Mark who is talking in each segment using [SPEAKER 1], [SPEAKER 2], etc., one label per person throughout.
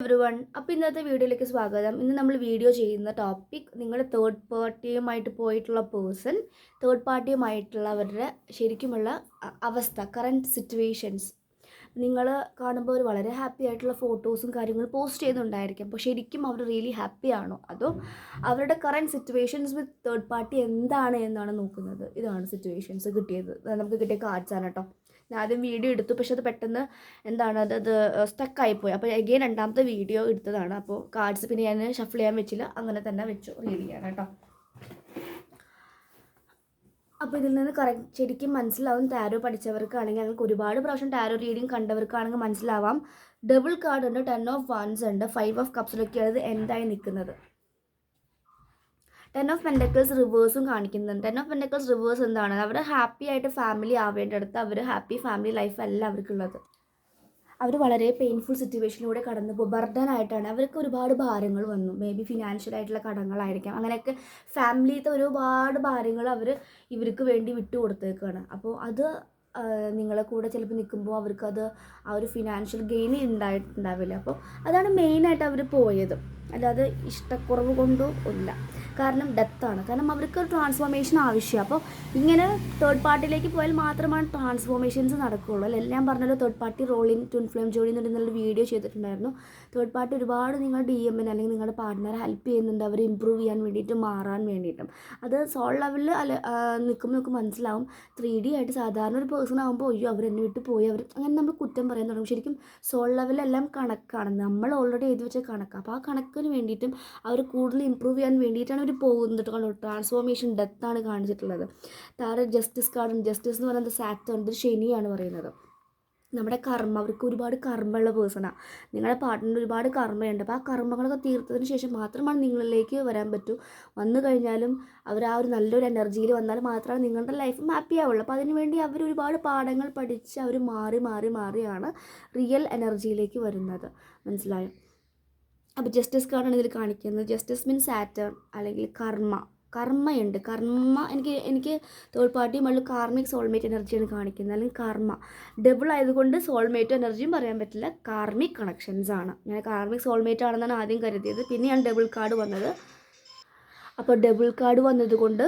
[SPEAKER 1] Every one അപ്പോൾ ഇന്നത്തെ വീഡിയോയിലേക്ക് സ്വാഗതം. ഇന്ന് നമ്മൾ വീഡിയോ ചെയ്യുന്ന ടോപ്പിക് നിങ്ങൾ തേർഡ് പാർട്ടിയുമായിട്ട് പോയിട്ടുള്ള പേഴ്സൺ തേർഡ് പാർട്ടിയുമായിട്ടുള്ളവരുടെ ശരിക്കുമുള്ള അവസ്ഥ കറണ്ട് സിറ്റുവേഷൻസ് നിങ്ങൾ കാണുമ്പോൾ ഒരു വളരെ ഹാപ്പി ആയിട്ടുള്ള ഫോട്ടോസും കാര്യങ്ങളും പോസ്റ്റ് ചെയ്യുന്നുണ്ടായിരിക്കും. അപ്പോൾ ശരിക്കും അവർ റിയലി ഹാപ്പി ആണോ? അതോ അവരുടെ current situations with third party എന്താണ് എന്നാണ് നോക്കുന്നത്? ഇതാണ് സിറ്റുവേഷൻസ് കിട്ടിയത്. നമുക്ക് കിട്ടിയ കാർഡ്സാണ് കേട്ടോ ഞാൻ ആദ്യം വീഡിയോ എടുത്തു. പക്ഷെ അത് പെട്ടെന്ന് എന്താണ് അത് അത് സ്റ്റക്കായിപ്പോയി അപ്പോൾ എഗെയിൻ രണ്ടാമത്തെ വീഡിയോ എടുത്തതാണ്. അപ്പോൾ കാർഡ്സ് പിന്നെ ഞാൻ ഷഫിൾ ചെയ്യാൻ വെച്ചില്ല. അങ്ങനെ തന്നെ വെച്ചു. റീഡ് ചെയ്യാൻ കേട്ടോ. അപ്പോൾ ഇതിൽ നിന്ന് കറക്റ്റ് ശരിക്കും മനസ്സിലാവും ടാരോ പഠിച്ചവർക്കാണെങ്കിൽ ഞങ്ങൾക്ക് ഒരുപാട് പ്രാവശ്യം ടാരോ റീഡിങ് കണ്ടവർക്കാണെങ്കിൽ മനസ്സിലാവാം. ഡബിൾ കാർഡ് ഉണ്ട് ടെൻ ഓഫ് വൺസ് ഉണ്ട് ഫൈവ് ഓഫ് കപ്സിലൊക്കെയാണ് ഇത് എന്തായി നിൽക്കുന്നത്. ടെൻ ഓഫ് പെൻഡക്കിൾസ് റിവേഴ്സും കാണിക്കുന്നുണ്ട്. ടെൻ ഓഫ് പെൻഡക്കിൾസ് റിവേഴ്സ് എന്താണ്? അവർ ഹാപ്പി ആയിട്ട് ഫാമിലി ആവേണ്ടടുത്ത് അവർ ഹാപ്പി ഫാമിലി ലൈഫ് അല്ല അവർക്കുള്ളത്. അവർ വളരെ പെയിൻഫുൾ സിറ്റുവേഷനിലൂടെ കടന്നു പോകും. ബർഡൻ ആയിട്ടാണ് അവർക്ക് ഒരുപാട് ഭാരങ്ങൾ വന്നു. മേ ബി ഫിനാൻഷ്യൽ ആയിട്ടുള്ള കടങ്ങളായിരിക്കാം. അങ്ങനെയൊക്കെ ഫാമിലിത്തെ ഒരുപാട് ഭാരങ്ങൾ അവർ ഇവർക്ക് വേണ്ടി വിട്ടു കൊടുത്തേക്കാണ്. അപ്പോൾ അത് നിങ്ങളെ കൂടെ ചിലപ്പോൾ നിൽക്കുമ്പോൾ അവർക്കത് ആ ഒരു ഫിനാൻഷ്യൽ ഗെയിൻ ഉണ്ടായിട്ടുണ്ടാവില്ല അപ്പോൾ അതാണ് മെയിനായിട്ട് അവർ പോയത്. അല്ലാതെ ഇഷ്ടക്കുറവ് കൊണ്ടോ ഇല്ല. കാരണം ഡെത്താണ് കാരണം അവർക്ക് ട്രാൻസ്ഫോർമേഷൻ ആവശ്യമാണ് അപ്പോൾ ഇങ്ങനെ തേർഡ് പാർട്ടിയിലേക്ക് പോയാൽ മാത്രമാണ് ട്രാൻസ്ഫോർമേഷൻസ് നടക്കുകയുള്ളൂ അല്ലെ? എല്ലാം പറഞ്ഞല്ലോ തേർഡ് പാർട്ടി റോളിൻ ട്വിൻ ഫ്ലെയിം ജോഡി പറയുന്ന വീഡിയോ ചെയ്തിട്ടുണ്ടായിരുന്നു. തേർഡ് പാർട്ടി ഒരുപാട് നിങ്ങൾ ഡി എമ്മിന് അല്ലെങ്കിൽ നിങ്ങളുടെ പാർട്ട്ണറെ ഹെൽപ്പ് ചെയ്യുന്നുണ്ട്. അവരെ ഇമ്പ്രൂവ് ചെയ്യാൻ വേണ്ടിയിട്ട് മാറാൻ വേണ്ടിയിട്ടും. അത് സോൾ ലെവലിൽ അല്ല നിൽക്കുമ്പോൾ നമുക്ക് മനസ്സിലാവും. ത്രീ ഡി ആയിട്ട് സാധാരണ ഒരു പേഴ്സൺ ആകുമ്പോൾ അയ്യോ അവർ എന്നെ വിട്ട് പോയി. അവർ അങ്ങനെ നമ്മൾ കുറ്റം പറയാൻ തുടങ്ങും. ശരിക്കും സോൾ ലെവലെല്ലാം കണക്കാണ്. നമ്മൾ ഓൾറെഡി എഴുതി വെച്ച കണക്ക്. അപ്പോൾ ആ കണക്കിന് വേണ്ടിയിട്ടും അവർ കൂടുതൽ ഇമ്പ്രൂവ് ചെയ്യാൻ വേണ്ടിയിട്ടാണ് അവർ പോകുന്നത് ട്രാൻസ്ഫോർമേഷൻ ഡെത്താണ് കാണിച്ചിട്ടുള്ളത്. താഴെ ജസ്റ്റിസ് കാർഡ് ജസ്റ്റിസ് എന്ന് പറയുന്നത് സാറ്റേൺ ഇത് ശനിയാണ് പറയുന്നത്. നമ്മുടെ കർമ്മ അവർക്ക് ഒരുപാട് കർമ്മമുള്ള പേഴ്സണാണ് നിങ്ങളുടെ പാർട്ട്ണർ ഒരുപാട് കർമ്മയുണ്ട്. അപ്പോൾ ആ കർമ്മങ്ങളൊക്കെ തീർത്തതിന് ശേഷം മാത്രമാണ് നിങ്ങളിലേക്ക് വരാൻ പറ്റൂ. വന്നു കഴിഞ്ഞാലും അവർ ആ ഒരു നല്ലൊരു എനർജിയിൽ വന്നാൽ മാത്രമാണ് നിങ്ങളുടെ ലൈഫ് ഹാപ്പി ആവുള്ളൂ. അപ്പോൾ അതിനുവേണ്ടി അവർ ഒരുപാട് പാഠങ്ങൾ പഠിച്ച് അവർ മാറി മാറി മാറിയാണ് റിയൽ എനർജിയിലേക്ക് വരുന്നത്. മനസ്സിലായോ? അപ്പോൾ ജസ്റ്റിസ് കാർഡാണ് ഇതിൽ കാണിക്കുന്നത്. ജസ്റ്റിസ് മീൻസ് സാറ്റേൺ അല്ലെങ്കിൽ കർമ്മ. കർമ്മയുണ്ട്. കർമ്മ എനിക്ക് എനിക്ക് തേർഡ് പാർട്ടിയുമുള്ള കാർമിക് സോൾമേറ്റ് എനർജിയാണ് കാണിക്കുന്നത്. അല്ലെങ്കിൽ കർമ്മ. ഡബിൾ ആയതുകൊണ്ട് സോൾമേറ്റ് എനർജിയും പറയാൻ പറ്റില്ല. കാർമിക് കണക്ഷൻസ് ആണ്. ഞാൻ കാർമിക് സോൾമേറ്റ് ആണെന്നാണ് ആദ്യം കരുതിയത്. പിന്നെയാണ് ഡബിൾ കാർഡ് വന്നത് അപ്പോൾ ഡബിൾ കാർഡ് വന്നതുകൊണ്ട്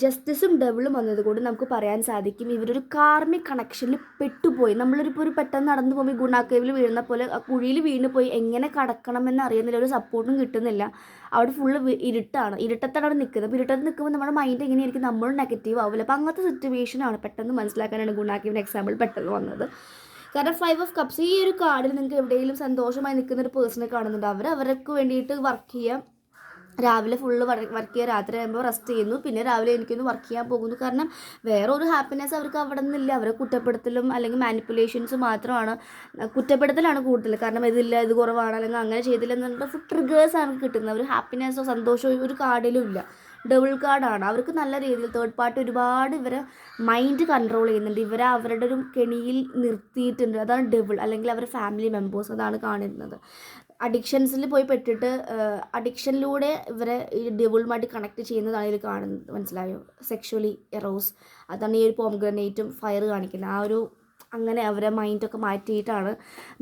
[SPEAKER 1] ജസ്റ്റിസും ഡബിളും വന്നതുകൊണ്ട് നമുക്ക് പറയാൻ സാധിക്കും. ഇവരൊരു കാർമിക് കണക്ഷനിൽ പെട്ടുപോയി. നമ്മളൊരിപ്പോൾ ഒരു പെട്ടെന്ന് നടന്നു പോകുമ്പോൾ ഗുണാക്കേവിൽ വീഴുന്ന പോലെ കുഴിയിൽ വീണ് പോയി എങ്ങനെ കടക്കണമെന്ന് അറിയുന്നില്ല ഒരു സപ്പോർട്ടും കിട്ടുന്നില്ല. അവിടെ ഫുള്ള് ഇരുട്ടാണ്. ഇരുട്ടത്താണ് അവിടെ നിൽക്കുന്നത് അപ്പോൾ ഇരുട്ടത്ത് നിൽക്കുമ്പോൾ നമ്മുടെ മൈൻഡ് എങ്ങനെയായിരിക്കും? നമ്മളും നെഗറ്റീവ് ആവില്ല അപ്പോൾ അങ്ങനത്തെ സിറ്റുവേഷനാണ് പെട്ടെന്ന് മനസ്സിലാക്കാനാണ് ഗുണാക്കേവിന്റെ എക്സാമ്പിൾ പെട്ടെന്ന് വന്നത്. കാരണം ഫൈവ് ഓഫ് കപ്സ് ഈ ഒരു കാർഡിൽ നിങ്ങൾക്ക് എവിടെയെങ്കിലും സന്തോഷമായി നിൽക്കുന്ന ഒരു പേഴ്സണെ കാണുന്നുണ്ട്. അവർ അവർക്ക് വേണ്ടിയിട്ട് വർക്ക് ചെയ്യാം. രാവിലെ ഫുള്ള് വർക്ക് ചെയ്യുക രാത്രി ആകുമ്പോൾ റെസ്റ്റ് ചെയ്യുന്നു. പിന്നെ രാവിലെ എനിക്കൊന്ന് വർക്ക് ചെയ്യാൻ പോകുന്നു. കാരണം വേറെ ഒരു ഹാപ്പിനെസ് അവർക്ക് അവിടെ നിന്നില്ല. അവരെ കുറ്റപ്പെടുത്തലും അല്ലെങ്കിൽ മാനിപ്പുലേഷൻസ് മാത്രമാണ് കുറ്റപ്പെടുത്തലാണ് കൂടുതൽ. കാരണം ഇതില്ല ഇത് കുറവാണ് അല്ലെങ്കിൽ അങ്ങനെ ചെയ്തില്ല എന്നുള്ള ഫുൾ ട്രിഗേഴ്സ് ആണ് കിട്ടുന്നത്. ഒരു ഹാപ്പിനെസ്സോ സന്തോഷമോ ഒരു കാർഡിലും ഇല്ല. ഡബിൾ കാർഡാണ് അവർക്ക് നല്ല രീതിയിൽ തേർഡ് പാർട്ടി ഒരുപാട് ഇവരെ മൈൻഡ് കൺട്രോൾ ചെയ്യുന്നുണ്ട്. ഇവരെ അവരുടെ ഒരു കെണിയിൽ നിർത്തിയിട്ടുണ്ട്. അതാണ് ഡബിൾ അല്ലെങ്കിൽ അവരുടെ ഫാമിലി മെമ്പേഴ്സ് അതാണ് കാണുന്നത് അഡിക്ഷൻസിൽ പോയി പെട്ടിട്ട് അഡിക്ഷനിലൂടെ ഇവരെ ഈ ഡെവിളുമായിട്ട് കണക്ട് ചെയ്യുന്നതാണ് ഇതിൽ കാണുന്നത് മനസ്സിലായോ? സെക്ഷുവലി എറോസ് അതാണ് ഈ ഒരു പോംഗ്രനേറ്റും ഫയർ കാണിക്കുന്നത്. ആ ഒരു അങ്ങനെ അവരെ മൈൻഡൊക്കെ മാറ്റിയിട്ടാണ്.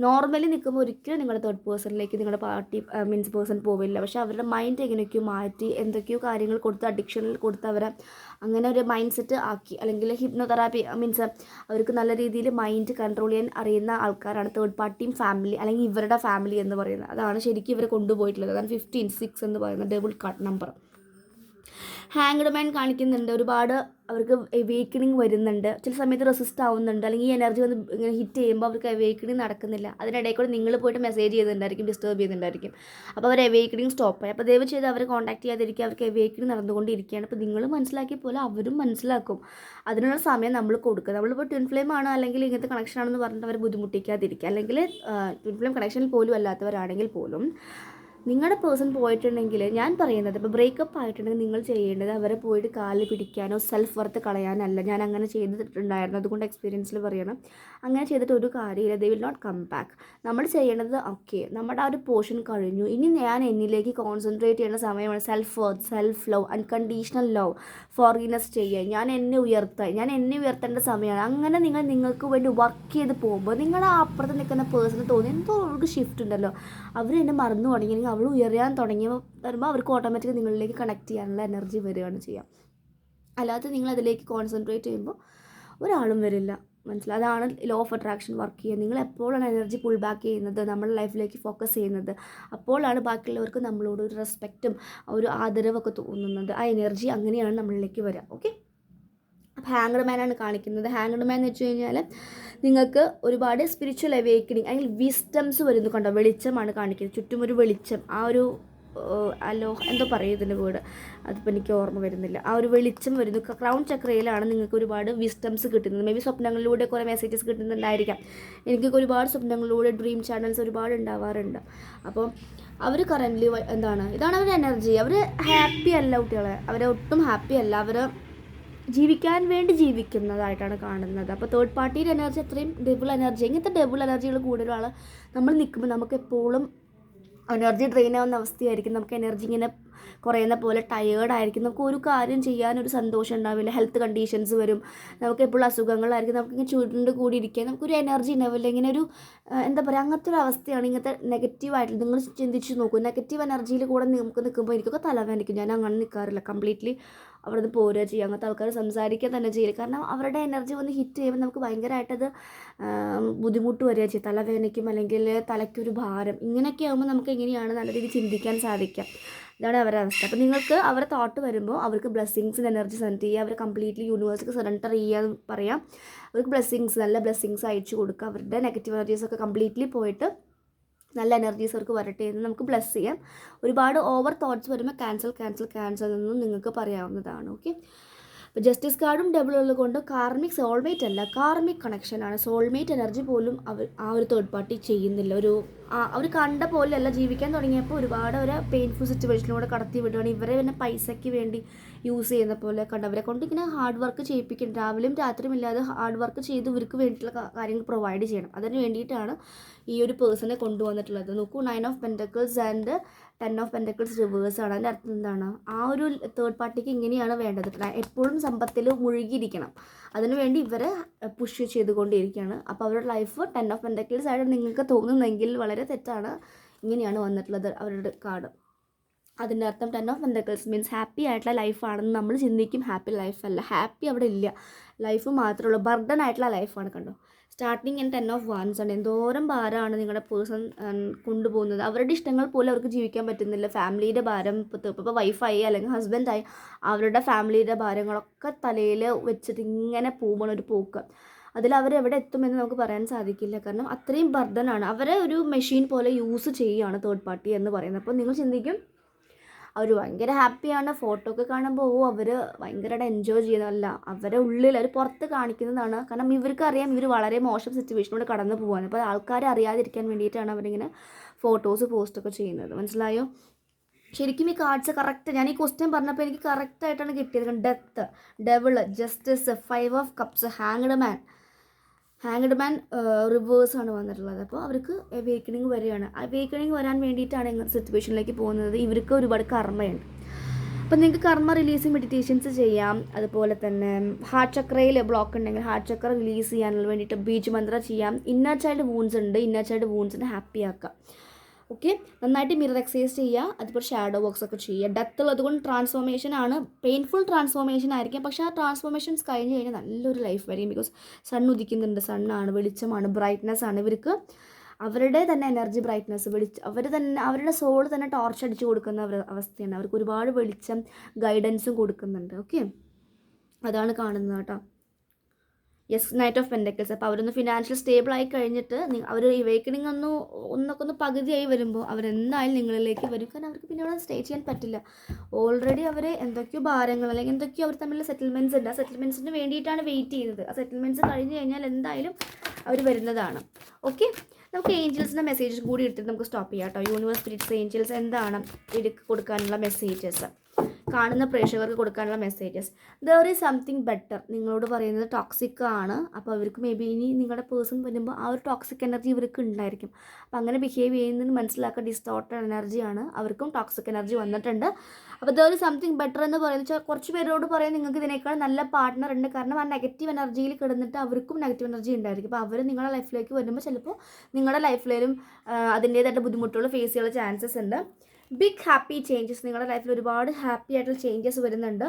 [SPEAKER 1] നോർമലി നിൽക്കുമ്പോൾ ഒരിക്കലും നിങ്ങളുടെ തേർഡ് പേഴ്സണിലേക്ക് നിങ്ങളുടെ പാർട്ടി മീൻസ് പേഴ്സൺ പോവില്ല. പക്ഷേ അവരുടെ മൈൻഡ് എങ്ങനെയൊക്കെയോ മാറ്റി എന്തൊക്കെയോ കാര്യങ്ങൾ കൊടുത്ത് അഡിക്ഷനിൽ കൊടുത്ത് അവരെ അങ്ങനെ ഒരു മൈൻഡ് സെറ്റ് ആക്കി. അല്ലെങ്കിൽ ഹിപ്നോതെറാപ്പി മീൻസ് അവർക്ക് നല്ല രീതിയിൽ മൈൻഡ് കൺട്രോൾ ചെയ്യാൻ അറിയുന്ന ആൾക്കാരാണ് തേർഡ് പാർട്ടിയും ഫാമിലി അല്ലെങ്കിൽ ഇവരുടെ ഫാമിലി എന്ന് പറയുന്നത്. അതാണ് ശരിക്കും ഇവരെ കൊണ്ടുപോയിട്ടുള്ളത്. അതാണ് ഫിഫ്റ്റീൻ സിക്സ് എന്ന് പറയുന്നത് double card number hanged man കാണിക്കുന്നുണ്ട്. ഒരുപാട് അവർക്ക് എവേക്കണിങ് വരുന്നുണ്ട്. ചില സമയത്ത് റെസിസ്റ്റ് ആവുന്നുണ്ട്. അല്ലെങ്കിൽ ഈ എനർജി വന്ന് ഇങ്ങനെ ഹിറ്റ് ചെയ്യുമ്പോൾ അവർക്ക് എവേക്കണിങ് നടക്കുന്നില്ല. അതിനിടയിൽ കൂടെ നിങ്ങൾ പോയിട്ട് മെസ്സേജ് ചെയ്യുന്നുണ്ടായിരിക്കും ഡിസ്റ്റർബ് ചെയ്യുന്നുണ്ടായിരിക്കും. അപ്പോൾ അവർ എവേക്കണിങ് സ്റ്റോപ്പ് ആയി. അപ്പോൾ ദയവ് ചെയ്ത് അവരെ കോൺടാക്ട് ചെയ്യാതിരിക്കുക. അവർക്ക് എവേക്കണിങ് നടന്നുകൊണ്ടിരിക്കുകയാണ്. അപ്പോൾ നിങ്ങൾ മനസ്സിലാക്കിയ പോലെ അവരും മനസ്സിലാക്കും. അതിനുള്ള സമയം നമ്മൾ കൊടുക്കുക. നമ്മളിപ്പോൾ ട്വിൻ ഫ്ലെയിം ആണ് അല്ലെങ്കിൽ ഇങ്ങനത്തെ കണക്ഷൻ ആണെന്ന് പറഞ്ഞിട്ട് അവരെ ബുദ്ധിമുട്ടിക്കാതിരിക്കുക. അല്ലെങ്കിൽ ട്വിൻ ഫ്ലെയിം കണക്ഷനിൽ പോലും അല്ലാത്തവരാണെങ്കിൽ പോലും നിങ്ങളുടെ പേഴ്സൺ പോയിട്ടുണ്ടെങ്കിൽ ഞാൻ പറയുന്നത് ഇപ്പോൾ ബ്രേക്കപ്പ് ആയിട്ടുണ്ടെങ്കിൽ നിങ്ങൾ ചെയ്യേണ്ടത് അവരെ പോയിട്ട് കാൽ പിടിക്കാനോ സെൽഫ് വർത്ത് കളയാനല്ല. ഞാൻ അങ്ങനെ ചെയ്തിട്ടുണ്ടായിരുന്നു. അതുകൊണ്ട് എക്സ്പീരിയൻസിൽ പറയണം. അങ്ങനെ ചെയ്തിട്ട് ഒരു കാര്യമില്ല. They will not come back നമ്മൾ ചെയ്യേണ്ടത് ഓക്കെ നമ്മുടെ ആ ഒരു പോർഷൻ കഴിഞ്ഞു. ഇനി ഞാൻ എന്നിലേക്ക് കോൺസെൻട്രേറ്റ് ചെയ്യുന്ന സമയമാണ് self worth self love unconditional love ഫോറിനസ് ചെയ്യുക. ഞാൻ എന്നെ ഉയർത്താൻ ഞാൻ എന്നെ ഉയർത്തേണ്ട സമയമാണ്. അങ്ങനെ നിങ്ങൾ നിങ്ങൾക്ക് വേണ്ടി വർക്ക് ചെയ്ത് പോകുമ്പോൾ നിങ്ങളുടെ അപ്പുറത്ത് നിൽക്കുന്ന പേഴ്സണ് തോന്നി എന്തോ ഒരു ഷിഫ്റ്റ് ഉണ്ടല്ലോ. അവർ എന്നെ മറന്നു തുടങ്ങി. അവൾ ഉയരാൻ തുടങ്ങിയപ്പോൾ വരുമ്പോൾ അവർക്ക് ഓട്ടോമാറ്റിക് നിങ്ങളിലേക്ക് കണക്ട് ചെയ്യാനുള്ള എനർജി വരികയാണ് ചെയ്യുക. അല്ലാതെ നിങ്ങൾ അതിലേക്ക് കോൺസെൻട്രേറ്റ് ചെയ്യുമ്പോൾ ഒരാളും വരില്ല. മനസ്സിലായി അതാണ് ലോ ഓഫ് അട്രാക്ഷൻ വർക്ക് ചെയ്യുക. നിങ്ങൾ എപ്പോഴാണ് എനർജി പുൾ ബാക്ക് ചെയ്യുന്നത്? നമ്മുടെ ലൈഫിലേക്ക് ഫോക്കസ് ചെയ്യുന്നത്? അപ്പോഴാണ് ബാക്കിയുള്ളവർക്ക് നമ്മളോട് ഒരു റെസ്പെക്റ്റും ഒരു ആദരവൊക്കെ തോന്നുന്നത്. ആ എനർജി അങ്ങനെയാണ് നമ്മളിലേക്ക് വരിക. ഓക്കെ ഹാങ്ഡ് മാനാണ് കാണിക്കുന്നത്. ഹാങ്ഡ് മാൻ എന്ന് വെച്ച് കഴിഞ്ഞാൽ നിങ്ങൾക്ക് ഒരുപാട് സ്പിരിച്വൽ അവേക്കണിങ് അല്ലെങ്കിൽ വിസ്റ്റംസ് വരുന്നു കണ്ടോ? വെളിച്ചമാണ് കാണിക്കുന്നത്. ചുറ്റും ഒരു വെളിച്ചം. ആ ഒരു അലോ എന്തോ പറയും ഇതിന്റെ വീട് അതിപ്പോൾ എനിക്ക് ഓർമ്മ വരുന്നില്ല. ആ ഒരു വെളിച്ചം വരുന്നു. ക്രൗൺ ചക്രയിലാണ് നിങ്ങൾക്ക് ഒരുപാട് വിസ്റ്റംസ് കിട്ടുന്നത്. മേ ബി സ്വപ്നങ്ങളിലൂടെ കുറേ മെസ്സേജസ് കിട്ടുന്നുണ്ടായിരിക്കാം. എനിക്കൊക്കെ ഒരുപാട് സ്വപ്നങ്ങളിലൂടെ ഡ്രീം ചാനൽസ് ഒരുപാട് ഉണ്ടാവാറുണ്ട്. അപ്പോൾ അവർ കറന്റ്ലി എന്താണ്? ഇതാണ് അവരുടെ എനർജി അവർ ഹാപ്പി അല്ല കുട്ടികളെ. അവരെ ഒട്ടും ഹാപ്പി അല്ല. അവർ ജീവിക്കാൻ വേണ്ടി ജീവിക്കുന്നതായിട്ടാണ് കാണുന്നത്. അപ്പോൾ തേർഡ് പാർട്ടിയുടെ എനർജി അത്രയും ഡബിൾ എനർജി ഇങ്ങനത്തെ ഡബിൾ എനർജികൾ കൂടുതലാണ് നമ്മൾ നിൽക്കുമ്പോൾ നമുക്ക് എപ്പോഴും എനർജി ഡ്രെയിൻ ആവുന്ന അവസ്ഥയായിരിക്കും. നമുക്ക് എനർജി ഇങ്ങനെ കുറയുന്ന പോലെ ടയേർഡായിരിക്കും നമുക്ക് ഒരു കാര്യം ചെയ്യാനൊരു സന്തോഷം ഉണ്ടാവില്ല. ഹെൽത്ത് കണ്ടീഷൻസ് വരും. നമുക്ക് എപ്പോഴും അസുഖങ്ങളായിരിക്കും. നമുക്ക് ഇങ്ങനെ ചുരുണ്ട് കൂടി ഇരിക്കുക നമുക്കൊരു എനർജി ഉണ്ടാവില്ല. ഇങ്ങനെ ഒരു എന്താ പറയുക അങ്ങനത്തെ ഒരു അവസ്ഥയാണ് ഇങ്ങനത്തെ നെഗറ്റീവായിട്ട് നിങ്ങൾ ചിന്തിച്ച് നോക്കൂ. നെഗറ്റീവ് എനർജിയിൽ കൂടെ നമുക്ക് നിൽക്കുമ്പോൾ എനിക്കൊക്കെ തലവേദനിക്കും. ഞാൻ അങ്ങനെ നിൽക്കാറില്ല കംപ്ലീറ്റ്ലി അവിടെ നിന്ന് പോരുക ചെയ്യുക. അങ്ങനത്തെ ആൾക്കാർ സംസാരിക്കുക തന്നെ ചെയ്യില്ല. കാരണം അവരുടെ എനർജി വന്ന് ഹിറ്റ് ചെയ്യുമ്പോൾ നമുക്ക് ഭയങ്കരമായിട്ടത് ബുദ്ധിമുട്ട് വരിക ചെയ്യും. തലവേദനയ്ക്കും അല്ലെങ്കിൽ തലയ്ക്കൊരു ഭാരം ഇങ്ങനെയൊക്കെ ആകുമ്പോൾ നമുക്ക് എങ്ങനെയാണ് നല്ല രീതിയിൽ ചിന്തിക്കാൻ സാധിക്കുക. ഇതാണ് അവരുടെ അവസ്ഥ. അപ്പോൾ നിങ്ങൾക്ക് അവരുടെ തോട്ട് വരുമ്പോൾ അവർക്ക് ബ്ലെസ്സിങ്സിന് എനർജി സെൻഡ് ചെയ്യുക. അവർ കംപ്ലീറ്റ്ലി യൂണിവേഴ്സിക്ക് സറണ്ടർ എന്ന് പറയാം. അവർക്ക് ബ്ലെസ്സിങ്സ് നല്ല ബ്ലെസ്സിങ്സ് അയച്ചു കൊടുക്കുക. അവരുടെ നെഗറ്റീവ് എനർജീസ് ഒക്കെ കംപ്ലീറ്റ്ലി പോയിട്ട് നല്ല എനർജീസ് അവർക്ക് വരട്ടെ എന്ന് നമുക്ക് ബ്ലെസ് ചെയ്യാം. ഒരുപാട് ഓവർ തോട്ട്സ് വരുമ്പോൾ ക്യാൻസൽ ക്യാൻസൽ ക്യാൻസൽ എന്നും നിങ്ങൾക്ക് പറയാവുന്നതാണ് ഓക്കെ അപ്പോൾ ജസ്റ്റിസ് കാർഡും ഡബിൾ ഉള്ളത് കൊണ്ട് കാർമിക് സോൾമേറ്റ് അല്ല കാർമിക് കണക്ഷനാണ് സോൾമേറ്റ് എനർജി പോലും അവർ ആ ഒരു തേർഡ് പാർട്ടി ചെയ്യുന്നില്ല. ഒരു അവർ കണ്ട പോലെയല്ല ജീവിക്കാൻ തുടങ്ങിയപ്പോൾ ഒരുപാട് അവരെ പെയിൻഫുൾ സിറ്റുവേഷനിലൂടെ കടത്തി വിടുകയാണ്. ഇവരെ പിന്നെ പൈസയ്ക്ക് വേണ്ടി യൂസ് ചെയ്യുന്ന പോലെ കണ്ടവരെ കൊണ്ട് ഇങ്ങനെ ഹാർഡ് വർക്ക് ചെയ്യിപ്പിക്കണം രാവിലെയും രാത്രിയും ഇല്ലാതെ ഹാർഡ് വർക്ക് ചെയ്ത് ഇവർക്ക് വേണ്ടിയിട്ടുള്ള കാര്യങ്ങൾ പ്രൊവൈഡ് ചെയ്യണം. അതിന് വേണ്ടിയിട്ടാണ് ഈ ഒരു പേഴ്സണെ കൊണ്ടുവന്നിട്ടുള്ളത്. നോക്കൂ nine of pentacles and ten of pentacles ആണ്. അതിന്റെ അർത്ഥം എന്താണ്? ആ ഒരു തേർഡ് പാർട്ടിക്ക് ഇങ്ങനെയാണ് വേണ്ടത്. എപ്പോഴും സമ്പത്തിൽ മുഴുകിയിരിക്കണം. അതിനുവേണ്ടി ഇവരെ പുഷ് ചെയ്തുകൊണ്ടിരിക്കുകയാണ്. അപ്പോൾ അവരുടെ ലൈഫ് ടെൻ ഓഫ് പെന്റക്കിൾസ് ആയിട്ട് നിങ്ങൾക്ക് തോന്നുന്നെങ്കിൽ വളരെ തെറ്റാണ്. ഇങ്ങനെയാണ് വന്നിട്ടുള്ളത് അവരുടെ കാർഡ് അതിന്റെ അർത്ഥം ten of pentacles means happy ആയിട്ടുള്ള ലൈഫാണെന്ന് നമ്മൾ ചിന്തിക്കും. ഹാപ്പി ലൈഫല്ല ഹാപ്പി അവിടെ ഇല്ല. ലൈഫ് മാത്രമേ ഉള്ളൂ. ബർഡൻ ആയിട്ടുള്ള ലൈഫാണ് കണ്ടോ? Starting and ten of wands ആണ്. എന്തോരം ഭാരമാണ് നിങ്ങളുടെ പേഴ്സൺ കൊണ്ടുപോകുന്നത്. അവരുടെ ഇഷ്ടങ്ങൾ പോലെ അവർക്ക് ജീവിക്കാൻ പറ്റുന്നില്ല. ഫാമിലിയുടെ ഭാരം ഇപ്പോൾ വൈഫായി അല്ലെങ്കിൽ ഹസ്ബൻഡായി അവരുടെ ഫാമിലിയുടെ ഭാരങ്ങളൊക്കെ തലയിൽ വെച്ചിട്ട് ഇങ്ങനെ പോകുമ്പോൾ ഒരു പോക്ക്. അതിൽ അവരെവിടെ എത്തുമെന്ന് നമുക്ക് പറയാൻ സാധിക്കില്ല. കാരണം അത്രയും ബർഡനാണ് അവരെ ഒരു മെഷീൻ പോലെ യൂസ് ചെയ്യുകയാണ് തേർഡ് പാർട്ടി എന്ന് പറയുന്നത്. അപ്പോൾ നിങ്ങൾ ചിന്തിക്കും അവർ ഭയങ്കര ഹാപ്പിയാണ്. ഫോട്ടോ ഒക്കെ കാണുമ്പോൾ ഓ അവർ ഭയങ്കരമായിട്ട് എൻജോയ് ചെയ്യുന്നതല്ല. അവരെ ഉള്ളിൽ അവർ പുറത്ത് കാണിക്കുന്നതാണ്. കാരണം ഇവർക്ക് അറിയാം ഇവർ വളരെ മോശം സിറ്റുവേഷനോട് കടന്നു പോകാൻ അപ്പോൾ ആൾക്കാരെ അറിയാതിരിക്കാൻ വേണ്ടിയിട്ടാണ് അവരിങ്ങനെ ഫോട്ടോസ് പോസ്റ്റൊക്കെ ചെയ്യുന്നത്. മനസ്സിലായോ? ശരിക്കും ഈ കാർഡ്സ് കറക്റ്റ് ഞാൻ ഈ ക്വസ്റ്റ്യൻ പറഞ്ഞപ്പോൾ എനിക്ക് കറക്റ്റായിട്ടാണ് കിട്ടിയത്. Death devil justice five of cups hanged man hanged man reverse ആണ് വന്നിട്ടുള്ളത്. അപ്പോൾ അവർക്ക് അവേക്കണിങ് വരികയാണ്. അവേക്കണിങ് വരാൻ വേണ്ടിയിട്ടാണ് ഇങ്ങനത്തെ സിറ്റുവേഷനിലേക്ക് പോകുന്നത്. ഇവർക്ക് ഒരുപാട് കർമ്മയുണ്ട്. അപ്പം നിങ്ങൾക്ക് കർമ്മ റിലീസിങ് മെഡിറ്റേഷൻസ് ചെയ്യാം. അതുപോലെ തന്നെ ഹാർട്ട് ചക്രയിൽ ബ്ലോക്ക് ഉണ്ടെങ്കിൽ ഹാർട്ട് ചക്ര റിലീസ് ചെയ്യാനുള്ള വേണ്ടിയിട്ട് ബീച്ച് മന്ത്ര ചെയ്യാം. ഇന്നർ ചൈൽഡ് വൂൺസ് ഉണ്ട്. ഇന്നർ ചൈൽഡ് വൂൺസിനെ ഹാപ്പി ആക്കാം. ഓക്കെ നന്നായിട്ട് മിറർ എക്സസൈസ് ചെയ്യുക അതുപോലെ ഷാഡോ ബോക്സ് ഒക്കെ ചെയ്യുക. ഡെത്ത് ഉള്ളത് കൊണ്ട് ട്രാൻസ്ഫോർമേഷൻ ആണ്. പെയിൻഫുൾ ട്രാൻസ്ഫോർമേഷൻ ആയിരിക്കും. പക്ഷേ ആ ട്രാൻസ്ഫോർമേഷൻസ് കഴിഞ്ഞ് കഴിഞ്ഞാൽ നല്ലൊരു ലൈഫ് വരും ബിക്കോസ് സൺ ഉദിക്കുന്നുണ്ട്. സണ്ണാണ് വെളിച്ചമാണ് ബ്രൈറ്റ്നസ് ആണ് ഇവർക്ക്. അവരുടെ തന്നെ എനർജി ബ്രൈറ്റ്നസ് വെളിച്ച അവർ തന്നെ അവരുടെ സോൾ തന്നെ ടോർച്ച് അടിച്ച് കൊടുക്കുന്ന അവസ്ഥയാണ്. അവർക്ക് ഒരുപാട് വെളിച്ചം ഗൈഡൻസും കൊടുക്കുന്നുണ്ട്. ഓക്കെ അതാണ് കാണുന്നത് കേട്ടോ. യെസ് നൈറ്റ് ഓഫ് പെൻഡക്കിൾസ് അപ്പോൾ അവരൊന്ന് ഫിനാൻഷ്യൽ സ്റ്റേബിൾ ആയി കഴിഞ്ഞിട്ട് അവർ ഇവേക്കണിങ് ഒന്ന് ഒന്നൊക്കെ ഒന്ന് പകുതിയായി വരുമ്പോൾ അവരെന്തായാലും നിങ്ങളിലേക്ക് വരും. കാരണം അവർക്ക് പിന്നെ അവിടെ സ്റ്റേ ചെയ്യാൻ പറ്റില്ല. ഓൾറെഡി അവർ എന്തൊക്കെയോ ഭാരങ്ങൾ അല്ലെങ്കിൽ എന്തൊക്കെയോ അവർ തമ്മിലുള്ള സെറ്റിൽമെന്റ്സ് ഉണ്ട്. ആ സെറ്റിൽമെന്റ്സിന് വേണ്ടിയിട്ടാണ് വെയിറ്റ് ചെയ്യുന്നത്. ആ സെറ്റിൽമെന്റ്സ് കഴിഞ്ഞ് കഴിഞ്ഞാൽ എന്തായാലും അവർ വരുന്നതാണ്. ഓക്കെ നമുക്ക് ഏഞ്ചൽസിന്റെ മെസ്സേജസ് കൂടി എടുത്തിട്ട് നമുക്ക് സ്റ്റോപ്പ് ചെയ്യാം കേട്ടോ യൂണിവേഴ്സ് സ്പിരിറ്റ്സ് ഏഞ്ചൽസ് എന്താണ്? ഇതിക്ക് കൊടുക്കാനുള്ള മെസ്സേജസ് കാണുന്ന പ്രേക്ഷകർക്ക് കൊടുക്കാനുള്ള messages there is something better നിങ്ങളോട് പറയുന്നത് ടോക്സിക് ആണ്. അപ്പോൾ അവർക്ക് മേ ബി ഇനി നിങ്ങളുടെ പേഴ്സൺ വരുമ്പോൾ ആ ഒരു ടോക്സിക് എനർജി ഇവർക്ക് ഉണ്ടായിരിക്കും. അപ്പോൾ അങ്ങനെ ബിഹേവ് ചെയ്യുന്നതിന് മനസ്സിലാക്കുക ഡിസ്റ്റോർട്ടഡ് എനർജിയാണ് അവർക്കും ടോക്സിക് എനർജി വന്നിട്ടുണ്ട്. അപ്പോൾ ദർ ഈസ് സംതിങ് ബെറ്റർ എന്ന് പറയുന്നത് കുറച്ച് പേരോട് പറയാൻ നിങ്ങൾക്ക് ഇതിനേക്കാൾ നല്ല പാർട്ട്ണർ ഉണ്ട്. കാരണം ആ നെഗറ്റീവ് എനർജിയിൽ കിടന്നിട്ട് അവർക്കും നെഗറ്റീവ് എനർജി ഉണ്ടായിരിക്കും. അപ്പോൾ അവർ നിങ്ങളുടെ ലൈഫിലേക്ക് വരുമ്പോൾ ചിലപ്പോൾ നിങ്ങളുടെ ലൈഫിലും അതിന്റേതായിട്ട് ബുദ്ധിമുട്ടുകൾ ഫേസ് ചെയ്യാനുള്ള ചാൻസസ് ഉണ്ട്. ബിഗ് ഹാപ്പി ചേഞ്ചസ് നിങ്ങളുടെ ലൈഫിൽ ഒരുപാട് ഹാപ്പി ആയിട്ടുള്ള ചേഞ്ചസ് വരുന്നുണ്ട്.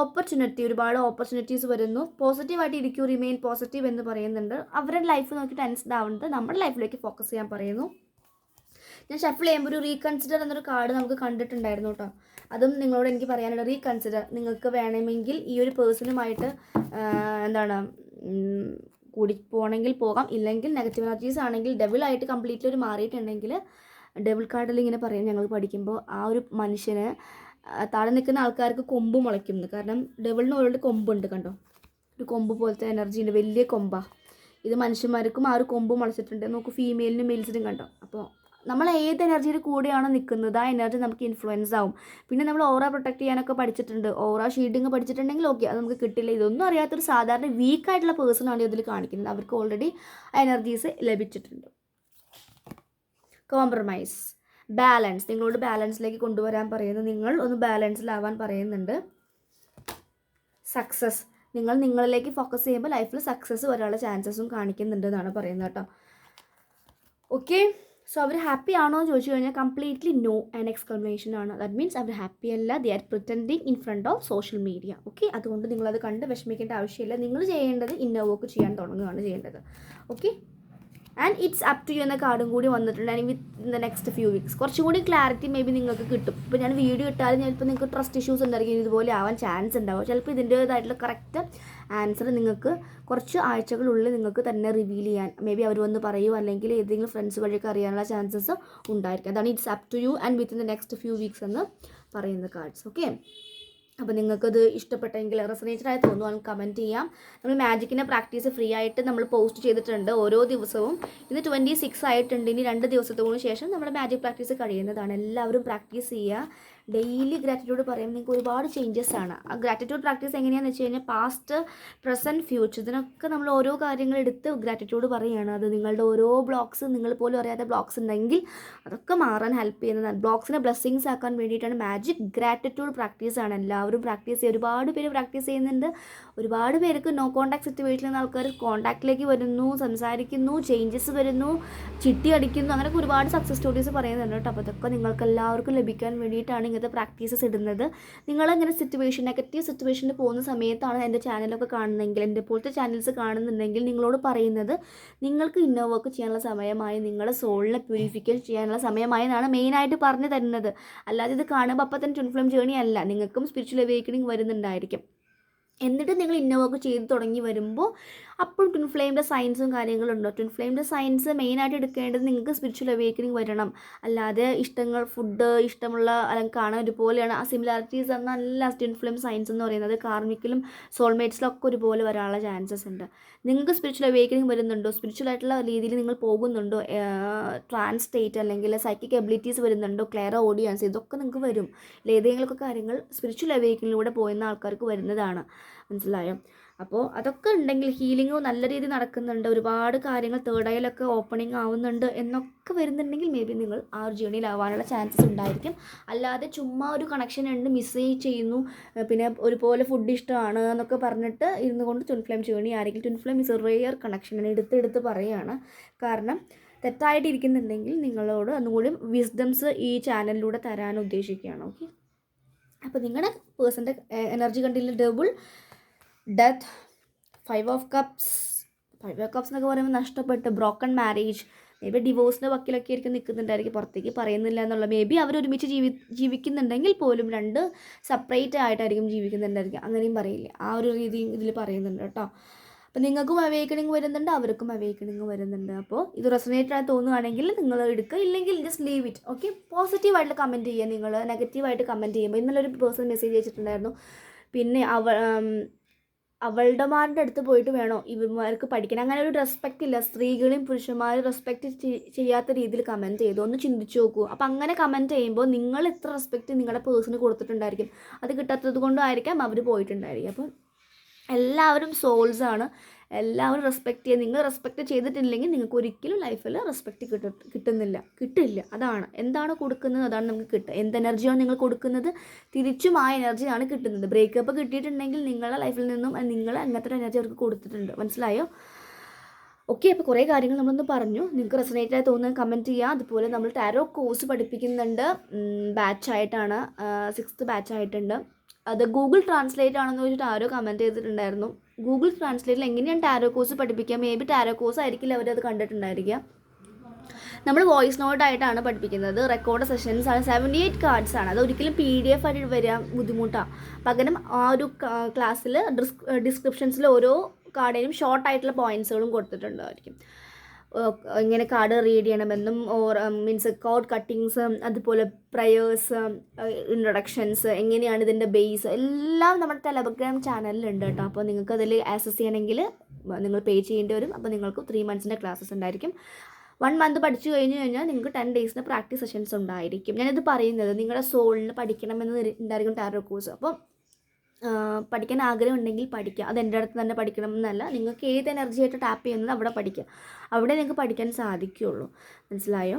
[SPEAKER 1] ഓപ്പർച്യൂണിറ്റി ഒരുപാട് ഓപ്പർച്യൂണിറ്റീസ് വരുന്നു. പോസിറ്റീവായിട്ട് ഇരിക്കൂ റിമെയിൻ പോസിറ്റീവ് എന്ന് പറയുന്നുണ്ട്. അവരുടെ ലൈഫ് നോക്കി ടെൻസ്ഡ് ആവുന്നത് നമ്മുടെ ലൈഫിലേക്ക് ഫോക്കസ് ചെയ്യാൻ പറയുന്നു. ഞാൻ ഷഫിൾ ചെയ്യുമ്പോൾ ഒരു റീകൺസിഡർ എന്നൊരു കാർഡ് നമുക്ക് കണ്ടിട്ടുണ്ടായിരുന്നു കേട്ടോ അതും നിങ്ങളോട് എനിക്ക് പറയാനുള്ള റീകൺസിഡർ നിങ്ങൾക്ക് വേണമെങ്കിൽ ഈ ഒരു പേഴ്സണുമായിട്ട് എന്താണ് കൂടി പോകണമെങ്കിൽ പോകാം. ഇല്ലെങ്കിൽ നെഗറ്റീവ് എനർജീസ് ആണെങ്കിൽ ഡെവിളായിട്ട് കംപ്ലീറ്റ്ലി ഒരു മാറിയിട്ടുണ്ടെങ്കിൽ ഡെവിൾ കാർഡിൽ ഇങ്ങനെ പറയും ഞങ്ങൾ പഠിക്കുമ്പോൾ ആ ഒരു മനുഷ്യന് താഴെ നിൽക്കുന്ന ആൾക്കാർക്ക് കൊമ്പ് മുളയ്ക്കും കാരണം ഡെവിളിന് ഓൾറെഡി കൊമ്പുണ്ട് കണ്ടോ? ഒരു കൊമ്പ് പോലത്തെ എനർജി ഉണ്ട് വലിയ കൊമ്പാ. ഇത് മനുഷ്യന്മാർക്കും ആ ഒരു കൊമ്പ് മുളച്ചിട്ടുണ്ട്. നമുക്ക് ഫീമെയിലിനും മെയിൽസിനും കണ്ടോ? അപ്പോൾ നമ്മൾ ഏത് എനർജിയുടെ കൂടെയാണോ നിൽക്കുന്നത് ആ എനർജി നമുക്ക് ഇൻഫ്ലുവൻസ് ആവും. പിന്നെ നമ്മൾ ഓറ പ്രൊട്ടക്ട് ചെയ്യാനൊക്കെ പഠിച്ചിട്ടുണ്ട്. ഓറ ഷീഡിങ് പഠിച്ചിട്ടുണ്ടെങ്കിൽ ഓക്കെ അത് നമുക്ക് കിട്ടില്ല. ഇതൊന്നും അറിയാത്തൊരു സാധാരണ വീക്കായിട്ടുള്ള പേഴ്സൺ ആണ് ഇതിൽ കാണിക്കുന്നത്. അവർക്ക് ഓൾറെഡി ആ എനർജീസ് ലഭിച്ചിട്ടുണ്ട്. കോംപ്രമൈസ് ബാലൻസ് നിങ്ങളോട് ബാലൻസിലേക്ക് കൊണ്ടുവരാൻ പറയുന്നു നിങ്ങൾ ഒന്ന് ബാലൻസിലാവാൻ പറയുന്നുണ്ട്. സക്സസ് നിങ്ങൾ നിങ്ങളിലേക്ക് ഫോക്കസ് ചെയ്യുമ്പോൾ ലൈഫിൽ സക്സസ് വരാനുള്ള ചാൻസസും കാണിക്കുന്നുണ്ട് എന്നാണ് പറയുന്നത് കേട്ടോ. ഓക്കെ സോ അവർ ഹാപ്പി ആണോ എന്ന് ചോദിച്ചു കഴിഞ്ഞാൽ കംപ്ലീറ്റ്ലി നോ ആൻഡ് എക്സ്ക്ലമേഷൻ ആണ്. ദാറ്റ് മീൻസ് അവർ ഹാപ്പി അല്ല. They are pretending in front of social media okay അതുകൊണ്ട് നിങ്ങളത് കണ്ട് വിഷമിക്കേണ്ട ആവശ്യമില്ല. നിങ്ങൾ ചെയ്യേണ്ടത് ഇന്നർ വർക്ക് ചെയ്യാൻ തുടങ്ങുകയാണ് ചെയ്യേണ്ടത്. Okay and it's up to you എന്ന കാർഡും കൂടി വന്നിട്ടുണ്ട്. And within the next few weeks കുറച്ചും കൂടി ക്ലാരിറ്റി മേ ബി നിങ്ങൾക്ക് കിട്ടും. ഇപ്പോൾ ഞാൻ വീഡിയോ ഇട്ടാലും ചിലപ്പോൾ നിങ്ങൾക്ക് ട്രസ്റ്റ് ഇഷ്യൂസ് ഉണ്ടായിരിക്കും. ഇതുപോലെ ആവാൻ ചാൻസ് ഉണ്ടാവും. ചിലപ്പോൾ ഇതിന്റേതായിട്ടുള്ള കറക്റ്റ് ആൻസർ നിങ്ങൾക്ക് കുറച്ച് ആഴ്ചകളുള്ളിൽ നിങ്ങൾക്ക് തന്നെ റിവീൽ ചെയ്യാൻ മേ ബി അവർ വന്ന് പറയുമോ അല്ലെങ്കിൽ ഏതെങ്കിലും ഫ്രണ്ട്സ് വഴിയൊക്കെ അറിയാനുള്ള ചാൻസസ് ഉണ്ടായിരിക്കും. അതാണ് it's up to you and within the next few weeks എന്ന് പറയുന്ന കാർഡ്സ് ഓക്കെ അപ്പോൾ നിങ്ങൾക്കത് ഇഷ്ടപ്പെട്ടെങ്കിൽ റെസനേറ്റഡ് ആയി തോന്നുവാണെങ്കിൽ കമന്റ് ചെയ്യാം. നമ്മൾ മാജിക്കിന്റെ പ്രാക്ടീസ് ഫ്രീ ആയിട്ട് നമ്മൾ പോസ്റ്റ് ചെയ്തിട്ടുണ്ട് ഓരോ ദിവസവും. ഇന്ന് ട്വന്റി സിക്സ് ആയിട്ടുണ്ട്. ഇനി രണ്ട് ദിവസത്തോടു ശേഷം നമ്മുടെ മാജിക് പ്രാക്ടീസ് കഴിയുന്നതാണ്. എല്ലാവരും പ്രാക്ടീസ് ചെയ്യുക. ഡെയിലി ഗ്രാറ്റിറ്റ്യൂഡ് പറയുമ്പോൾ നിങ്ങൾക്ക് ഒരുപാട് ചേഞ്ചസ് ആണ്. ആ ഗ്രാറ്റിറ്റ്യൂഡ് പ്രാക്ടീസ് എങ്ങനെയാണെന്ന് വെച്ച് കഴിഞ്ഞാൽ പാസ്റ്റ് പ്രസന്റ് ഫ്യൂച്ചർ ഇതിനൊക്കെ നമ്മൾ ഓരോ കാര്യങ്ങൾ എടുത്ത് ഗ്രാറ്റിറ്റ്യൂഡ് പറയുകയാണ്. അത് നിങ്ങളുടെ ഓരോ ബ്ലോക്സ് നിങ്ങൾ പോലും അറിയാത്ത ബ്ലോക്സ് ഉണ്ടെങ്കിൽ അതൊക്കെ മാറാൻ ഹെൽപ്പ് ചെയ്യുന്നതാണ്. ബ്ലോക്സിനെ ബ്ലെസ്സിങ്സ് ആക്കാൻ വേണ്ടിയിട്ടാണ് മാജിക് ഗ്രാറ്റിറ്റ്യൂഡ് പ്രാക്ടീസ് ആണ്. എല്ലാവരും പ്രാക്ടീസ് ചെയ്യുക. ഒരുപാട് പേര് പ്രാക്ടീസ് ചെയ്യുന്നുണ്ട്. ഒരുപാട് പേർക്ക് നോ കോൺടാക്ട് സിറ്റുവേഷനിൽ നിന്ന് ആൾക്കാർ കോൺടാക്റ്റിലേക്ക് വരുന്നു സംസാരിക്കുന്നു ചേഞ്ചസ് വരുന്നു ചിട്ടി അടിക്കുന്നു അങ്ങനെയൊക്കെ ഒരുപാട് സക്സസ് സ്റ്റോറീസ് പറയുന്നുണ്ട് കേട്ടോ. അപ്പോൾ അതൊക്കെ നിങ്ങൾക്ക് എല്ലാവർക്കും ലഭിക്കാൻ വേണ്ടിയിട്ടാണ് ഇങ്ങനത്തെ പ്രാക്ടീസസ് ഇടുന്നത്. നിങ്ങളിങ്ങനെ സിറ്റുവേഷൻ നെഗറ്റീവ് സിറ്റുവേഷനിൽ പോകുന്ന സമയത്താണ് എന്റെ ചാനലൊക്കെ കാണുന്നതെങ്കിൽ എന്റെ പോലത്തെ ചാനൽസ് കാണുന്നുണ്ടെങ്കിൽ നിങ്ങളോട് പറയുന്നത് നിങ്ങൾക്ക് ഇന്നർ വർക്ക് ചെയ്യാനുള്ള സമയമായി നിങ്ങളുടെ സോളിനെ പ്യൂരിഫിക്കേഷൻ ചെയ്യാനുള്ള സമയമായി എന്നാണ് മെയിനായിട്ട് പറഞ്ഞു തരുന്നത്. അല്ലാതെ ഇത് കാണുമ്പോൾ അപ്പം തന്നെ ട്വിൻ ഫ്ലെയിം ജേണി അല്ല നിങ്ങൾക്കും സ്പിരിച്വൽ അവേക്കണിങ് വരുന്നുണ്ടായിരിക്കും. എന്നിട്ട് നിങ്ങൾ ഇന്ന വർക്ക് ചെയ്ത് തുടങ്ങി വരുമ്പോൾ അപ്പോൾ ട്വിൻ ഫ്ലെയിമിന്റെ സയൻസും കാര്യങ്ങളും ഉണ്ടോ ട്വിൻ ഫ്ലെയിമിന്റെ സയൻസ് മെയിനായിട്ട് എടുക്കേണ്ടത് നിങ്ങൾക്ക് സ്പിരിച്വൽ അവേക്കനിങ് വരണം. അല്ലാതെ ഇഷ്ടങ്ങൾ ഫുഡ് ഇഷ്ടമുള്ള അല്ലെങ്കിൽ കാണാൻ ഒരുപോലെയാണ്. ആ സിമിലാരിറ്റീസ് എന്നല്ല ട്വിൻ ഫ്ലെയിം സയൻസ് എന്ന് പറയുന്നത്. കാർമിക്കിലും സോൾമേറ്റ്സിലും ഒക്കെ ഒരുപോലെ വരാനുള്ള ചാൻസസ് ഉണ്ട്. നിങ്ങൾക്ക് സ്പിരിച്വൽ അവേക്കനിങ് വരുന്നുണ്ടോ? സ്പിരിച്വൽ ആയിട്ടുള്ള രീതിയിൽ നിങ്ങൾ പോകുന്നുണ്ടോ? ട്രാൻസ് സ്റ്റേറ്റ് അല്ലെങ്കിൽ സൈക്കിക് എബിലിറ്റീസ് വരുന്നുണ്ടോ? ക്ലിയർ ഓഡിയൻസ് ഇതൊക്കെ നിങ്ങൾക്ക് വരും. ഏതെങ്കിലുമൊക്കെ കാര്യങ്ങൾ സ്പിരിച്വൽ അവേക്കനിലൂടെ പോയുന്ന ആൾക്കാർക്ക് വരുന്നതാണ്. മനസ്സിലായോ? അപ്പോൾ അതൊക്കെ ഉണ്ടെങ്കിൽ ഹീലിംഗ് നല്ല രീതിയിൽ നടക്കുന്നുണ്ട്. ഒരുപാട് കാര്യങ്ങൾ തേർഡ് ഐയിലൊക്കെ ഓപ്പണിംഗ് ആവുന്നുണ്ട് എന്നൊക്കെ വരുന്നുണ്ടെങ്കിൽ മേ ബി നിങ്ങൾ ആ ഒരു ജേണിയിലാവാനുള്ള ചാൻസസ് ഉണ്ടായിരിക്കും. അല്ലാതെ ചുമ്മാ ഒരു കണക്ഷൻ ഉണ്ട് മിസ് ചെയ്യുന്നു. പിന്നെ ഒരുപോലെ ഫുഡ് ഇഷ്ടമാണ് എന്നൊക്കെ പറഞ്ഞിട്ട് ഇരുന്ന് കൊണ്ട് ട്വിൻ ഫ്ലെയിം ജേണി ആയിരിക്കും ട്വിൻ ഇസ് റെയർ കണക്ഷൻ എടുത്ത് എടുത്ത് പറയുകയാണ് കാരണം തെറ്റായിട്ട് ഇരിക്കുന്നുണ്ടെങ്കിൽ നിങ്ങളോട് ഒന്നുകൂടി വിസ്ഡംസ് ഈ ചാനലിലൂടെ തരാൻ ഉദ്ദേശിക്കുകയാണ്. ഓക്കെ അപ്പോൾ നിങ്ങളുടെ പേഴ്സന്റെ എനർജി കണ്ടില്ല double death five of cups five of cups എന്നൊക്കെ പറയുമ്പോൾ നഷ്ടപ്പെട്ട്. ബ്രോക്കൺ മാരേജ് മേ ബി ഡിവോഴ്സിന്റെ വക്കിലൊക്കെ ആയിരിക്കും നിൽക്കുന്നുണ്ടായിരിക്കും. പുറത്തേക്ക് പറയുന്നില്ല എന്നുള്ള മേ ബി അവർ ഒരുമിച്ച് ജീവി ജീവിക്കുന്നുണ്ടെങ്കിൽ പോലും രണ്ട് സെപ്പറേറ്റ് ആയിട്ടായിരിക്കും ജീവിക്കുന്നുണ്ടായിരിക്കും അങ്ങനെയും പറയില്ല? ആ ഒരു രീതി ഇതിൽ പറയുന്നുണ്ട് കേട്ടോ. അപ്പം നിങ്ങൾക്കും അവേക്കണിങ് വരുന്നുണ്ട് അവർക്കും അവേക്കണിങ് വരുന്നുണ്ട്. അപ്പോൾ ഇത് റെസനേറ്റഡ് ആയി തോന്നുകയാണെങ്കിൽ നിങ്ങൾ എടുക്കുക. ഇല്ലെങ്കിൽ ജസ്റ്റ് ലീവ് ഇറ്റ് ഓക്കെ പോസിറ്റീവായിട്ട് കമന്റ് ചെയ്യുക. നിങ്ങൾ നെഗറ്റീവായിട്ട് കമന്റ് ചെയ്യുമ്പോൾ ഇന്നലെ ഒരു പേഴ്സൺ മെസ്സേജ് അയച്ചിട്ടുണ്ടായിരുന്നു. പിന്നെ അവ അവളുടെമാരുടെ അടുത്ത് പോയിട്ട് വേണോ? ഇവന്മാർക്ക് പഠിക്കണം. അങ്ങനെ ഒരു റെസ്പെക്റ്റ് ഇല്ല. സ്ത്രീകളെയും പുരുഷന്മാരും റെസ്പെക്റ്റ് ചെയ്യാത്ത രീതിയിൽ കമന്റ് ചെയ്തു. ഒന്ന് ചിന്തിച്ചു നോക്കൂ. അപ്പം അങ്ങനെ കമന്റ് ചെയ്യുമ്പോൾ നിങ്ങൾ എത്ര റെസ്പെക്റ്റ് നിങ്ങളുടെ പേഴ്സണ് കൊടുത്തിട്ടുണ്ടായിരിക്കും. അത് കിട്ടാത്തത് കൊണ്ടായിരിക്കാം അവർ പോയിട്ടുണ്ടായിരിക്കും. അപ്പം എല്ലാവരും സോൾസാണ് എല്ലാവരും റെസ്പെക്റ്റ് ചെയ്യുക നിങ്ങൾ റെസ്പെക്റ്റ് ചെയ്തിട്ടില്ലെങ്കിൽ നിങ്ങൾക്ക് ഒരിക്കലും ലൈഫിൽ റെസ്പെക്റ്റ് കിട്ട കിട്ടുന്നില്ല. കിട്ടില്ല. അതാണ്. എന്താണ് കൊടുക്കുന്നത്? അതാണ് നമുക്ക് കിട്ടുക എന്ത് എനർജിയാണ് നിങ്ങൾ കൊടുക്കുന്നത്? തിരിച്ചും ആ എനർജിയാണ് കിട്ടുന്നത്. ബ്രേക്കപ്പ് കിട്ടിയിട്ടുണ്ടെങ്കിൽ നിങ്ങളുടെ ലൈഫിൽ നിന്നും നിങ്ങൾ അങ്ങനത്തെ ഒരു എനർജി അവർക്ക് കൊടുത്തിട്ടുണ്ട്. മനസ്സിലായോ? ഓക്കെ അപ്പോൾ കുറേ കാര്യങ്ങൾ നമ്മളൊന്ന് പറഞ്ഞു. നിങ്ങൾക്ക് റെസനേറ്റ് ആയി തോന്നുന്നത് കമന്റ് ചെയ്യുക അതുപോലെ നമ്മൾ ടാരോ കോഴ്സ് പഠിപ്പിക്കുന്നുണ്ട്. ബാച്ചായിട്ടാണ് സിക്സ്ത് ബാച്ചായിട്ടുണ്ട് അത് ഗൂഗിൾ ട്രാൻസ്ലേറ്റ് ആണെന്ന് വെച്ചിട്ട് ആരോ കമന്റ് ചെയ്തിട്ടുണ്ടായിരുന്നു. ഗൂഗിൾ ട്രാൻസ്ലേറ്റിൽ എങ്ങനെയാണ് ടാരോ കോഴ്സ് പഠിപ്പിക്കുക? മേ ബി ടാരോ കോഴ്സ് ആയിരിക്കില്ല അവരത് കണ്ടിട്ടുണ്ടായിരിക്കുക. നമ്മൾ വോയിസ് നോട്ടായിട്ടാണ് പഠിപ്പിക്കുന്നത്. റെക്കോർഡ് സെഷൻസ് ആണ്. സെവന്റി എയ്റ്റ് കാർഡ്സ് ആണ്. അത് ഒരിക്കലും പി ഡി എഫ് ആയിട്ട് വരാൻ ബുദ്ധിമുട്ടാണ് പകരം ആ ഒരു ക്ലാസ്സിൽ ഡിസ്ക്രിപ്ഷൻസിൽ ഓരോ കാർഡിനും ഷോർട്ട് ആയിട്ടുള്ള പോയിന്റ്സുകളും കൊടുത്തിട്ടുണ്ടായിരിക്കും. എങ്ങനെ കാർഡ് റീഡ് ചെയ്യണമെന്നും ഓർ മീൻസ് കോഡ് കട്ടിങ്സ് അതുപോലെ പ്രയേഴ്സ് ഇൻട്രൊഡക്ഷൻസ് എങ്ങനെയാണ് ഇതിന്റെ ബേസ് എല്ലാം നമ്മുടെ ടെലഗ്രാം ചാനലിലുണ്ട് കേട്ടോ. അപ്പോൾ നിങ്ങൾക്ക് അതിൽ ആക്സസ് ചെയ്യണമെങ്കിൽ നിങ്ങൾ പേ ചെയ്യേണ്ടി വരും. അപ്പോൾ നിങ്ങൾക്ക് ത്രീ മന്ത്സിന്റെ ക്ലാസ്സസ് ഉണ്ടായിരിക്കും. വൺ മന്ത് പഠിച്ചു കഴിഞ്ഞ് കഴിഞ്ഞാൽ നിങ്ങൾക്ക് ടെൻ ഡേയ്സിന് പ്രാക്ടീസ് സെഷൻസ് ഉണ്ടായിരിക്കും. ഞാനിത് പറയുന്നത് നിങ്ങളുടെ സോളിന് പഠിക്കണമെന്ന് ഉണ്ടായിരിക്കും ടാരോ കോഴ്സ് അപ്പോൾ പഠിക്കാൻ ആഗ്രഹം ഉണ്ടെങ്കിൽ അത് എന്റെ അടുത്ത് തന്നെ പഠിക്കണം എന്നല്ല നിങ്ങൾക്ക് ഏത് എനർജി ആയിട്ട് ടാപ്പ് ചെയ്യുന്നത് അവിടെ പഠിക്കുക. അവിടെ നിങ്ങൾക്ക് പഠിക്കാൻ സാധിക്കുകയുള്ളൂ. മനസ്സിലായോ?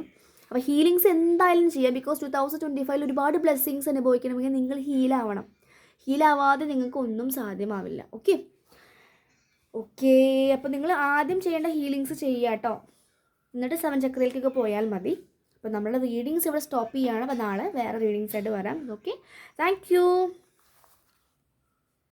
[SPEAKER 1] അപ്പോൾ ഹീലിങ്സ് എന്തായാലും ചെയ്യുക ബിക്കോസ് ടു തൗസൻഡ് ട്വന്റി ഫൈവിൽ ഒരുപാട് ബ്ലെസ്സിങ്സ് അനുഭവിക്കണമെങ്കിൽ നിങ്ങൾ ഹീലാവണം ഹീലാവാതെ നിങ്ങൾക്ക് ഒന്നും സാധ്യമാവില്ല. ഓക്കെ ഓക്കെ അപ്പോൾ നിങ്ങൾ ആദ്യം ചെയ്യേണ്ട ഹീലിങ്സ് ചെയ്യുക കേട്ടോ. എന്നിട്ട് സെവൻ ചക്രയിലേക്കൊക്കെ പോയാൽ മതി. അപ്പോൾ നമ്മളുടെ റീഡിങ്സ് ഇവിടെ സ്റ്റോപ്പ് ചെയ്യുകയാണ്. അപ്പോൾ നാളെ വേറെ റീഡിങ്സ് ആയിട്ട് വരാം. Okay thank